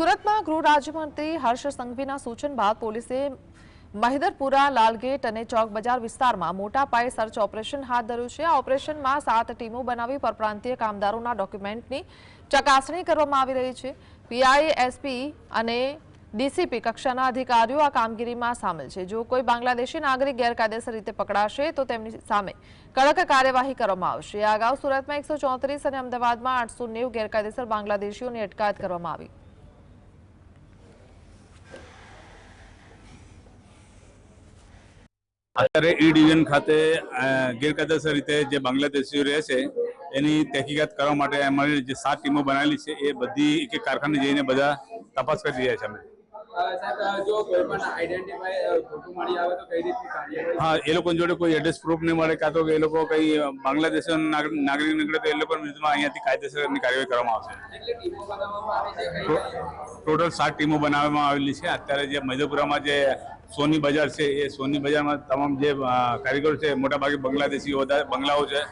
સુરતમાં ગૃહ રાજ્યમંત્રી હર્ષ સંઘવીના સૂચન બાદ પોલીસે મહિદરપુરા, લાલગેટ અને ચોક બજાર વિસ્તારમાં મોટા પાયે સર્ચ ઓપરેશન હાથ ધર્યું છે. આ ઓપરેશનમાં સાત ટીમો બનાવી પરપ્રાંતીય કામદારોના ડોક્યુમેન્ટની ચકાસણી કરવામાં આવી રહી છે. પીઆઈ, એસપી અને ડીસીપી કક્ષાના અધિકારીઓ આ કામગીરીમાં સામેલ છે. જો કોઈ બાંગ્લાદેશી નાગરિક ગેરકાયદેસર રીતે પકડાશે, તો તેમની સામે કડક કાર્યવાહી કરવામાં આવશે. અગાઉ સુરતમાં એકસો અને અમદાવાદમાં આઠસો ગેરકાયદેસર બાંગ્લાદેશીઓની અટકાયત કરવામાં આવી. અત્યારે ઈ ડિવિઝન ખાતે ગેરકાયદેસર રીતે જે બાંગ્લાદેશીઓ રહે છે, એની તહેકીકાત કરવા માટે અમારી જે સાત ટીમો બનાવેલી છે, એ બધી એક એક કારખાને જઈને બધા તપાસ કરી રહ્યા છે અમે. હા, એ લોકો જોડે કોઈ એડ્રેસ પ્રૂફ નહીં મળે, કાં તો એ લોકો કઈ બાંગ્લાદેશ નાગરિક નીકળે તો એ લોકો વિરુદ્ધમાં અહીંયાથી કાયદેસરની કાર્યવાહી કરવામાં આવશે. ટોટલ સાત ટીમો બનાવવામાં આવેલી છે. અત્યારે જે મધ્યપુરામાં જે સોની બજાર છે એ સોની બજારમાં તમામ જે કારીગરો છે મોટાભાગે બંગ્લાદેશીઓ બંગલાઓ છે.